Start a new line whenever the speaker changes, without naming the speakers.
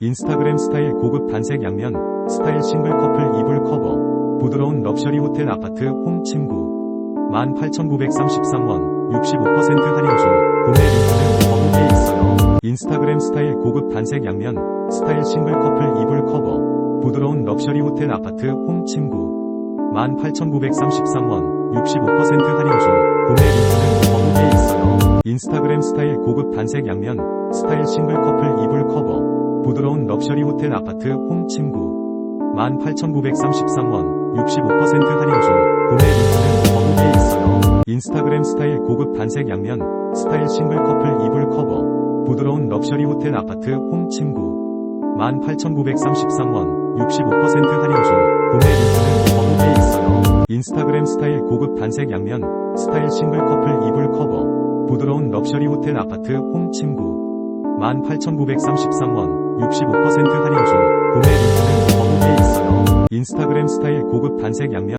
인스타그램 스타일 고급 단색 양면, 스타일 싱글 커플 이불 커버, 부드러운 럭셔리 호텔 아파트 홈 침구. 18,933원, 65% 할인 중, 구매 링크는 더보기에 있어요. 인스타그램 스타일 고급 단색 양면, 스타일 싱글 커플 이불 커버, 부드러운 럭셔리 호텔 아파트 홈 침구. 18,933원, 65% 할인 중, 구매 링크는 더보기에 있어요. 인스타그램 스타일 고급 단색 양면, 스타일 싱글 커플 이불 부드러운 럭셔리 호텔 아파트 홈 침구. 18,933원, 65% 할인 중, 구매 링크는 더보기에 있어요. 인스타그램 스타일 고급 단색 양면, 스타일 싱글 커플 이불 커버, 부드러운 럭셔리 호텔 아파트 홈 침구. 18,933원, 65% 할인 중, 구매 링크는 더보기에 있어요. 인스타그램 스타일 고급 단색 양면, 스타일 싱글 커플 이불 커버, 부드러운 럭셔리 호텔 아파트 홈 침구. 18,933원, 65% 할인 중, 구매 링크는 더보기에 있어요. 인스타그램 스타일 고급 단색 양면,